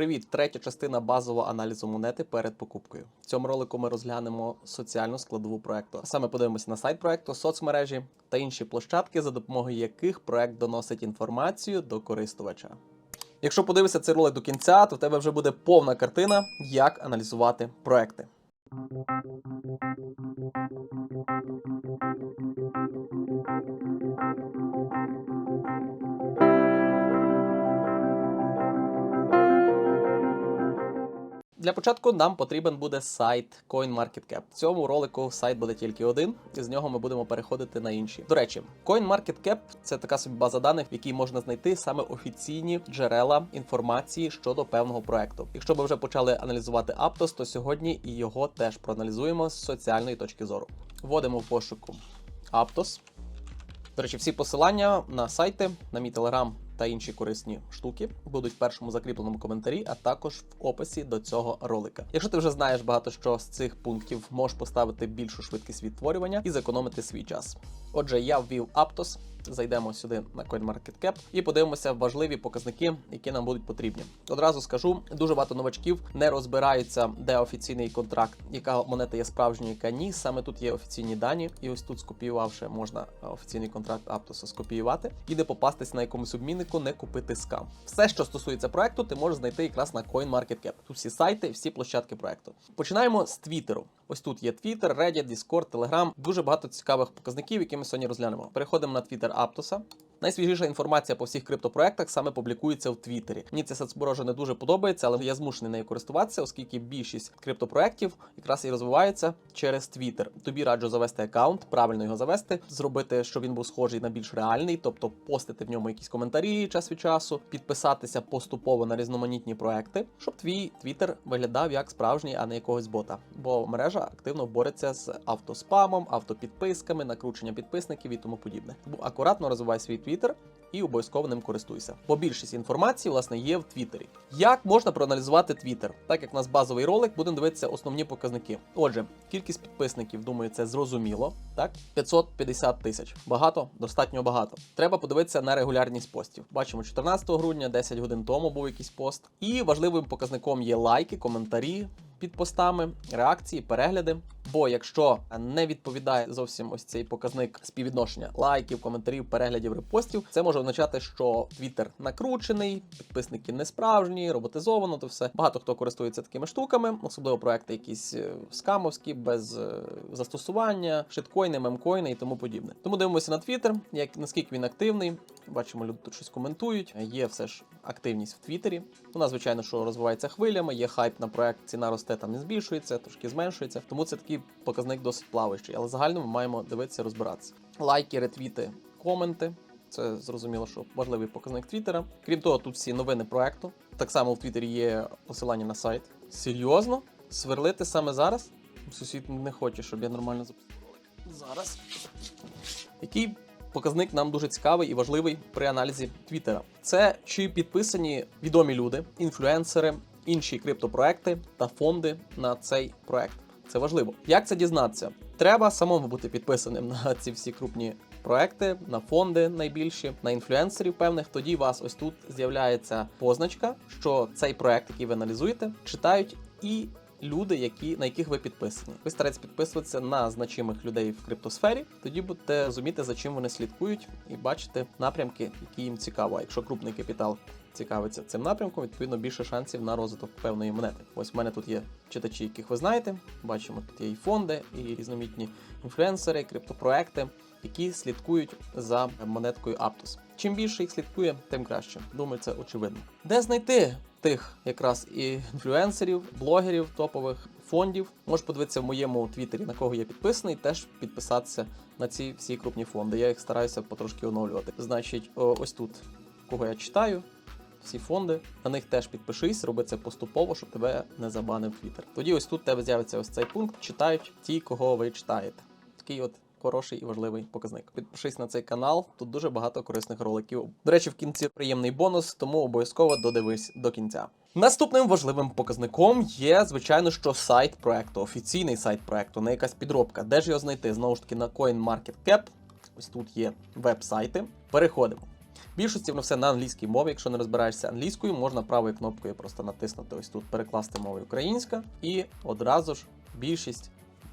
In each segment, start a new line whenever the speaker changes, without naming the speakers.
Привіт! Третя частина базового аналізу монети перед покупкою. В цьому ролику ми розглянемо соціальну складову проекту. Саме подивимося на сайт проекту, соцмережі та інші площадки, за допомогою яких проект доносить інформацію до користувача. Якщо подивишся цей ролик до кінця, то в тебе вже буде повна картина, як аналізувати проекти. Для початку нам потрібен буде сайт CoinMarketCap. В цьому ролику сайт буде тільки один, і з нього ми будемо переходити на інші. До речі, CoinMarketCap – це така собі база даних, в якій можна знайти саме офіційні джерела інформації щодо певного проекту. Якщо ви вже почали аналізувати Aptos, то сьогодні і його теж проаналізуємо з соціальної точки зору. Вводимо в пошуку Aptos. До речі, всі посилання на сайти, на мій телеграм та інші корисні штуки будуть в першому закріпленому коментарі, а також в описі до цього ролика. Якщо ти вже знаєш багато що з цих пунктів, можеш поставити більшу швидкість відтворювання і зекономити свій час. Отже, я ввів Aptos, зайдемо сюди на CoinMarketCap і подивимося важливі показники, які нам будуть потрібні. Одразу скажу, дуже багато новачків не розбираються, де офіційний контракт, яка монета є справжньою, яка ні. Саме тут є офіційні дані, і ось тут скопіювавши, можна офіційний контракт Aptos скопіювати і не попастись на якомусь обміннику, не купити скам. Все, що стосується проекту, ти можеш знайти якраз на CoinMarketCap. Тут всі сайти, всі площадки проекту. Починаємо з Твіттеру. Ось тут є Twitter, Reddit, Discord, Telegram. Дуже багато цікавих показників, які ми сьогодні розглянемо. Переходимо на Twitter Aptos. Найсвіжіша інформація по всіх криптопроектах саме публікується в Твіттері. Мені ця соцмережа не дуже подобається, але я змушений нею користуватися, оскільки більшість криптопроектів якраз і розвиваються через Твіттер. Тобі раджу завести аккаунт, правильно його завести, зробити, щоб він був схожий на більш реальний, тобто постити в ньому якісь коментарі час від часу, підписатися поступово на різноманітні проекти, щоб твій Твіттер виглядав як справжній, а не якогось бота. Бо мережа активно бореться з автоспамом, автопідписками, накрученням підписників і тому подібне. Тому акуратно розвивай свій Твіттер і обов'язково ним користуйся. Бо більшість інформації власне є в Твіттері. Як можна проаналізувати Твіттер? Так як у нас базовий ролик, будемо дивитися основні показники. Отже, кількість підписників, думаю, це зрозуміло. Так, 550 тисяч. Багато, достатньо багато. Треба подивитися на регулярність постів. Бачимо, 14 грудня, 10 годин тому був якийсь пост. І важливим показником є лайки, коментарі. Під постами, реакції, перегляди. Бо якщо не відповідає зовсім ось цей показник співвідношення лайків, коментарів, переглядів, репостів, це може означати, що Twitter накручений, підписники не справжні, роботизовано, то все. Багато хто користується такими штуками, особливо проекти якісь е, скамовські, без е, застосування, шиткоїни, мемкоїни і тому подібне. Тому дивимося на Twitter, як наскільки він активний. Бачимо, люди тут щось коментують. Є все ж активність в Твіттері. Вона, звичайно, що розвивається хвилями, є хайп на проект, ціна росте там не збільшується, трошки зменшується. Тому це такий показник досить плаваючий. Але загально ми маємо дивитися, розбиратися. Лайки, ретвіти, коменти. Це зрозуміло, що важливий показник Твіттера. Крім того, тут всі новини проекту. Так само в Твіттері є посилання на сайт. Серйозно? Сверлити саме зараз? Сусід не хоче, щоб я нормально записав. Зараз. Який показник нам дуже цікавий і важливий при аналізі Твіттера? Це чи підписані відомі люди, інфлюенсери, інші криптопроекти та фонди на цей проект. Це важливо. Як це дізнатися? Треба самому бути підписаним на ці всі крупні проекти, на фонди найбільші, на інфлюенсерів певних. Тоді у вас ось тут з'являється позначка, що цей проект, який ви аналізуєте, читають і люди, які, на яких ви підписані. Ви стараєтесь підписуватися на значимих людей в криптосфері, тоді будете розуміти, за чим вони слідкують, і бачите напрямки, які їм цікаво. А якщо крупний капітал цікавиться цим напрямком, відповідно більше шансів на розвиток певної монети. Ось в мене тут є читачі, яких ви знаєте. Бачимо, тут є і фонди, і різноманітні інфлюенсери, і криптопроекти, які слідкують за монеткою Aptos. Чим більше їх слідкує, тим краще. Думаю, це очевидно. Де знайти тих якраз і інфлюенсерів, блогерів, топових фондів? Можеш подивитися в моєму твіттері, на кого я підписаний, теж підписатися на ці всі крупні фонди. Я їх стараюся потрошки оновлювати. Значить, ось тут кого я читаю. Всі фонди, на них теж підпишись, роби це поступово, щоб тебе не забанив Твіттер. Тоді ось тут тебе з'явиться ось цей пункт. Читають ті, кого ви читаєте. Такий от хороший і важливий показник. Підпишись на цей канал, тут дуже багато корисних роликів. До речі, в кінці приємний бонус, тому обов'язково додивись до кінця. Наступним важливим показником є, звичайно, що сайт проекту, офіційний сайт проекту, не якась підробка. Де ж його знайти? Знову ж таки на CoinMarketCap. Ось тут є веб-сайти. Переходимо. Більшості воно все на англійській мові. Якщо не розбираєшся англійською, можна правою кнопкою просто натиснути ось тут перекласти мовою українська, і одразу ж більшість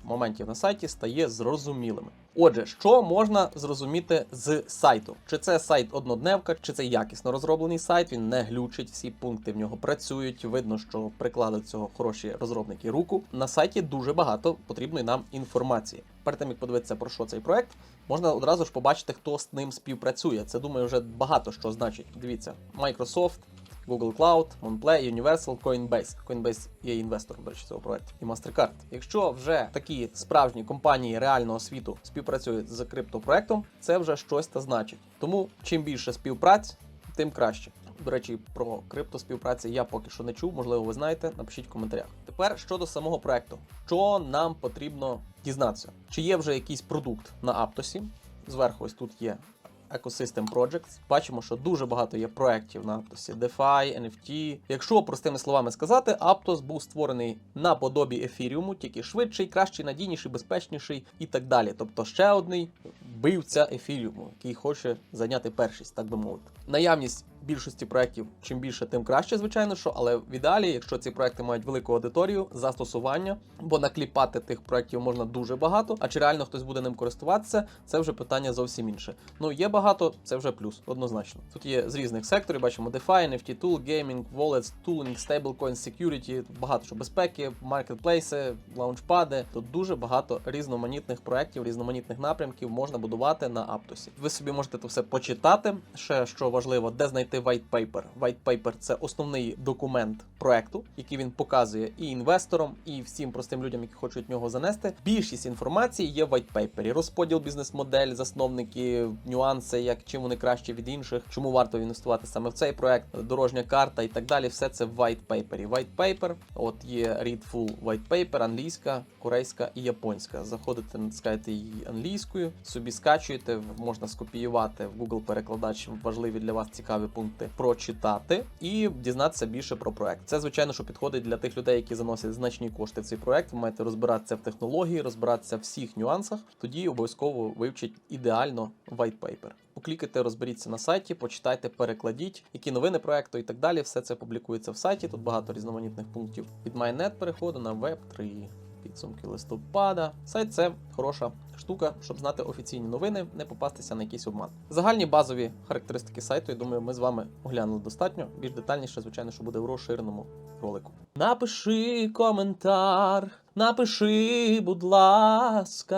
моментів на сайті стає зрозумілими. Отже, що можна зрозуміти з сайту? Чи це сайт однодневка, чи це якісно розроблений сайт? Він не глючить, всі пункти в нього працюють. Видно, що приклали цього хороші розробники руку. На сайті дуже багато потрібної нам інформації. Перед тим як подивитися про що цей проект, можна одразу ж побачити, хто з ним співпрацює. Це думаю, вже багато що значить. Дивіться, Microsoft. Google Cloud, OnePlay, Universal, Coinbase. Coinbase є інвестором, до речі, цього проекту. І MasterCard. Якщо вже такі справжні компанії реального світу співпрацюють з криптопроектом, це вже щось та значить. Тому чим більше співпраць, тим краще. До речі, про криптоспівпраці я поки що не чув, можливо, ви знаєте. Напишіть в коментарях. Тепер щодо самого проекту, що нам потрібно дізнатися? Чи є вже якийсь продукт на Аптосі? Зверху ось тут є Ecosystem Projects. Бачимо, що дуже багато є проєктів на Aptos. DeFi, NFT. Якщо простими словами сказати, Aptos був створений на подобі ефіріуму, тільки швидший, кращий, надійніший, безпечніший і так далі. Тобто ще одний вбивця ефіріуму, який хоче зайняти першість, так би мовити. Наявність більшості проєктів, чим більше, тим краще, звичайно, що, але в ідеалі, якщо ці проекти мають велику аудиторію, застосування, бо накліпати тих проєктів можна дуже багато, а чи реально хтось буде ним користуватися, це вже питання зовсім інше. Ну, є багато, це вже плюс, однозначно. Тут є з різних секторів, бачимо DeFi, NFT Tool, Gaming, Wallets, Tooling, Stablecoin, Security, багато що безпеки, маркетплейси, лаунчпади. Тут дуже багато різноманітних проєктів, різноманітних напрямків можна будувати на Аптосі. Ви собі можете це все почитати. Ще що важливо, де знайти white paper. White paper – це основний документ проекту, який він показує і інвесторам, і всім простим людям, які хочуть нього занести. Більшість інформації є в white paper. Розподіл бізнес-модель, засновники, нюанси, як чим вони краще від інших, чому варто інвестувати саме в цей проект, дорожня карта і так далі. Все це в white paper. White paper, от є read full white paper, англійська, корейська і японська. Заходите, натискаєте її англійською, собі скачуєте, можна скопіювати в Google перекладач важливі для вас цікаві пункти, прочитати і дізнатися більше про проект. Це звичайно, що підходить для тих людей, які заносять значні кошти в цей проект. Ви маєте розбиратися в технології, розбиратися в всіх нюансах. Тоді обов'язково вивчить ідеально white paper. Поклікайте, розберіться на сайті, почитайте, перекладіть, які новини проекту і так далі. Все це публікується в сайті. Тут багато різноманітних пунктів. Від MyNet переходу на Web 3 підсумки листопада. Сайт це хороша штука, щоб знати офіційні новини, не попастися на якийсь обман. Загальні базові характеристики сайту, я думаю, ми з вами оглянули достатньо. Більш детальніше, звичайно, що буде в розширеному ролику. Напиши коментар, напиши, будь ласка.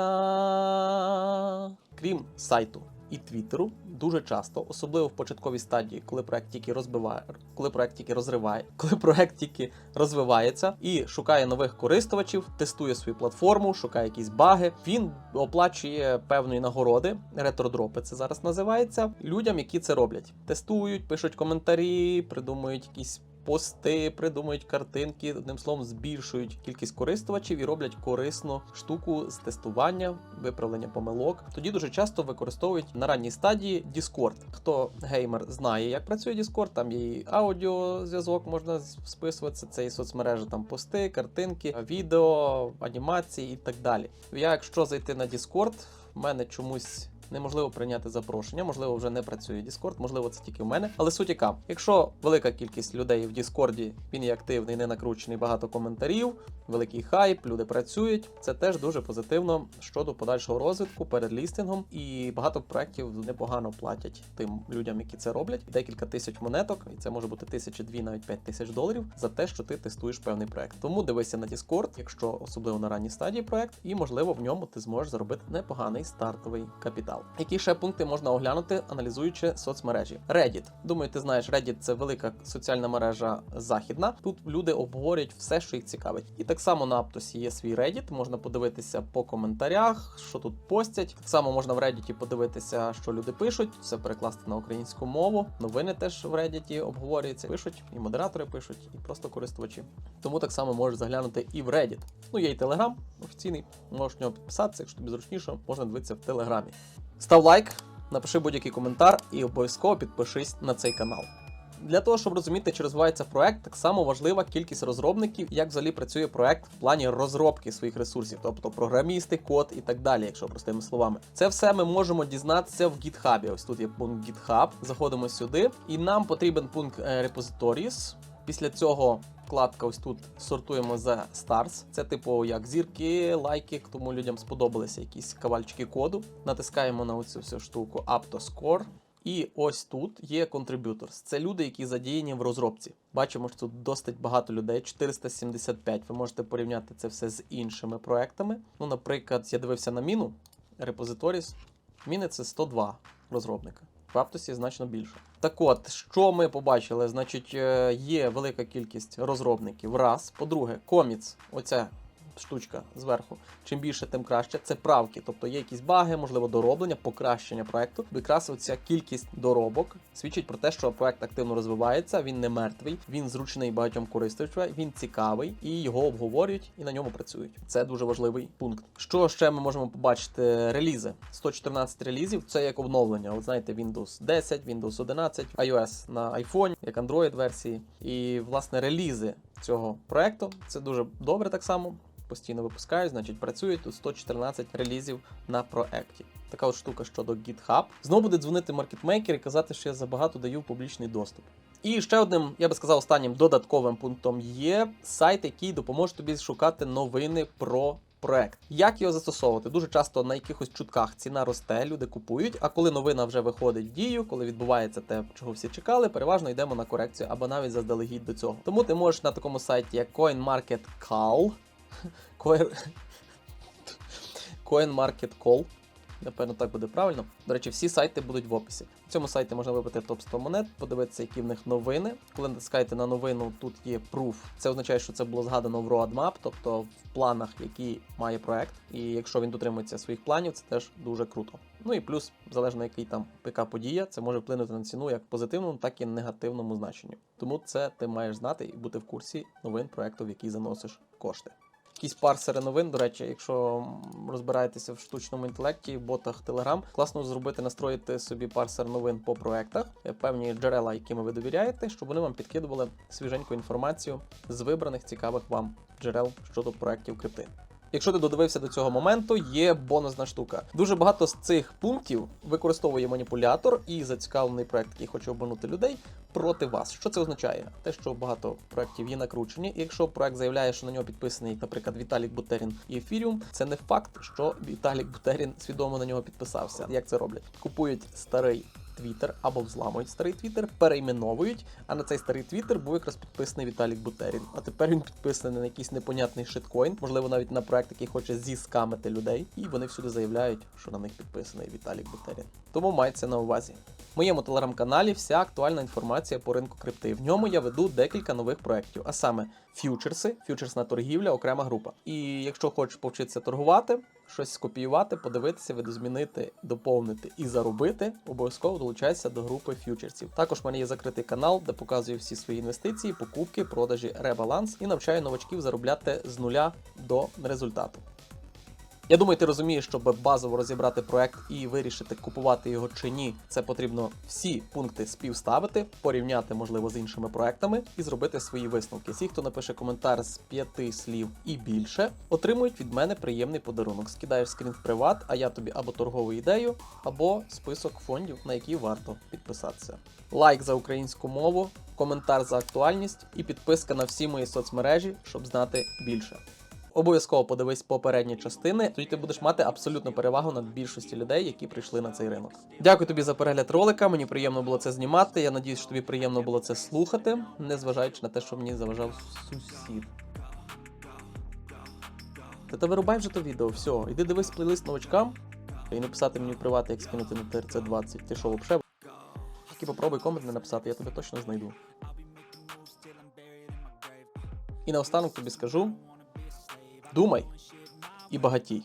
Крім сайту і твіттеру, дуже часто, особливо в початковій стадії, коли проект тільки розбиває, коли проект тільки розриває, коли проект тільки розвивається і шукає нових користувачів, тестує свою платформу, шукає якісь баги. Він оплачує певної нагороди, ретродропи це зараз називається. Людям, які це роблять, тестують, пишуть коментарі, придумують якісь. Пости придумують картинки, одним словом, збільшують кількість користувачів і роблять корисну штуку з тестування, виправлення помилок. Тоді дуже часто використовують на ранній стадії Discord. Хто геймер знає, як працює Discord, там є і аудіозв'язок, можна списуватися. Це і соцмережі, там пости, картинки, відео, анімації і так далі. Я, якщо зайти на Discord, в мене чомусь неможливо прийняти запрошення, можливо, вже не працює Discord, можливо, це тільки в мене. Але суть яка, якщо велика кількість людей в Discord, він є активний, не накручений, багато коментарів, великий хайп, люди працюють. Це теж дуже позитивно щодо подальшого розвитку перед лістингом. І багато проєктів непогано платять тим людям, які це роблять. Декілька тисяч монеток, і це може бути тисячі дві, навіть п'ять тисяч доларів за те, що ти тестуєш певний проект. Тому дивися на Discord, якщо особливо на ранній стадії проект, і можливо в ньому ти зможеш заробити непоганий стартовий капітал. Які ще пункти можна оглянути, аналізуючи соцмережі? Reddit. Думаю, ти знаєш, Reddit це велика соціальна мережа західна. Тут люди обговорюють все, що їх цікавить. І так само на Аптосі є свій Reddit, можна подивитися по коментарях, що тут постять. Так само можна в Reddit подивитися, що люди пишуть, все перекласти на українську мову. Новини теж в Reddit обговорюються. Пишуть, і модератори пишуть, і просто користувачі. Тому так само можеш заглянути і в Reddit. Ну, є і Telegram офіційний, можеш в нього підписатися, якщо тобі зручніше, можна дивитися в Телеграмі. Став лайк, напиши будь-який коментар і обов'язково підпишись на цей канал. Для того, щоб розуміти, чи розвивається проект, так само важлива кількість розробників, як взагалі працює проект в плані розробки своїх ресурсів, тобто програмісти, код і так далі, якщо простими словами. Це все ми можемо дізнатися в GitHub. Ось тут є пункт GitHub. Заходимо сюди, і нам потрібен пункт е, Repositories. Після цього вкладка ось тут сортуємо за Stars. Це типу як зірки, лайки, тому людям сподобалися якісь кавальчики коду. Натискаємо на оцю всю штуку Up to Score. І ось тут є contributors. Це люди, які задіяні в розробці. Бачимо, що тут досить багато людей, 475. Ви можете порівняти це все з іншими проектами. Ну, наприклад, я дивився на міну Repositories. Міни це 102 розробника. В значно більше. Так от, що ми побачили? Значить, е, є велика кількість розробників. Раз. По-друге, коміц, оця штучка зверху. Чим більше, тим краще. Це правки, тобто є якісь баги, можливо, дороблення, покращення проекту. Якраз оця кількість доробок свідчить про те, що проект активно розвивається, він не мертвий, він зручний багатьом користувачам, він цікавий і його обговорюють і на ньому працюють. Це дуже важливий пункт. Що ще ми можемо побачити? Релізи 114 релізів. Це як обновлення. От знаєте, Windows 10, Windows 11, iOS на iPhone, як Android версії. І власне релізи цього проекту це дуже добре так само. Постійно випускають, значить працюють тут 114 релізів на проекті. Така от штука щодо GitHub. Знову буде дзвонити маркетмейкер і казати, що я забагато даю публічний доступ. І ще одним, я би сказав, останнім додатковим пунктом є сайт, який допоможе тобі шукати новини про проект. Як його застосовувати? Дуже часто на якихось чутках ціна росте, люди купують. А коли новина вже виходить в дію, коли відбувається те, чого всі чекали, переважно йдемо на корекцію або навіть заздалегідь до цього. Тому ти можеш на такому сайті, як CoinMarketCall, Coin... CoinMarketCall, Напевно, так буде правильно. До речі, всі сайти будуть в описі. В цьому сайті можна вибрати топ 100 монет, подивитися, які в них новини. Коли натискаєте на новину, тут є proof. Це означає, що це було згадано в roadmap, тобто в планах, які має проект. І якщо він дотримується своїх планів, це теж дуже круто. Ну і плюс, залежно який там яка подія, це може вплинути на ціну як позитивному, так і негативному значенні. Тому це ти маєш знати і бути в курсі новин проекту, в який заносиш кошти якісь парсери новин. До речі, якщо розбираєтеся в штучному інтелекті, ботах Telegram, класно зробити, настроїти собі парсер новин по проектах, певні джерела, якими ви довіряєте, щоб вони вам підкидували свіженьку інформацію з вибраних цікавих вам джерел щодо проектів крипти. Якщо ти додивився до цього моменту, є бонусна штука. Дуже багато з цих пунктів використовує маніпулятор і зацікавлений проект, який хоче обманути людей проти вас. Що це означає? Те, що багато проектів є накручені. І якщо проект заявляє, що на нього підписаний, наприклад, Віталік Бутерін і Ефіріум, це не факт, що Віталік Бутерін свідомо на нього підписався. Як це роблять? Купують старий Твіттер або взламують старий Твіттер, перейменовують. А на цей старий Твіттер був якраз підписаний Віталік Бутерін. А тепер він підписаний на якийсь непонятний шиткоін, можливо, навіть на проект, який хоче зіскамити людей. І вони всюди заявляють, що на них підписаний Віталік Бутерін. Тому це на увазі. В моєму телеграм-каналі вся актуальна інформація по ринку крипти. В ньому я веду декілька нових проєктів, а саме фьючерси, ф'ючерсна торгівля, окрема група. І якщо хочеш повчитися торгувати, щось скопіювати, подивитися, видозмінити, доповнити і заробити, обов'язково долучайся до групи ф'ючерсів. Також в мене є закритий канал, де показую всі свої інвестиції, покупки, продажі, ребаланс і навчаю новачків заробляти з нуля до результату. Я думаю, ти розумієш, щоб базово розібрати проект і вирішити, купувати його чи ні. Це потрібно всі пункти співставити, порівняти, можливо, з іншими проектами і зробити свої висновки. Всі, хто напише коментар з п'яти слів і більше, отримують від мене приємний подарунок. Скидаєш скрін в приват, а я тобі або торгову ідею, або список фондів, на які варто підписатися. Лайк за українську мову, коментар за актуальність і підписка на всі мої соцмережі, щоб знати більше. Обов'язково подивись попередні частини, тоді ти будеш мати абсолютну перевагу над більшості людей, які прийшли на цей ринок. Дякую тобі за перегляд ролика. Мені приємно було це знімати. Я надіюсь, що тобі приємно було це слухати, незважаючи на те, що мені заважав сусід. Та та вирубай вже то відео, все, іди дивись плейлист новачкам і написати мені в приват, як скинути на ТРЦ 20. Ти що, взагалі? Тільки попробуй комент не написати, я тебе точно знайду. І наостанок тобі скажу: думай і багатій.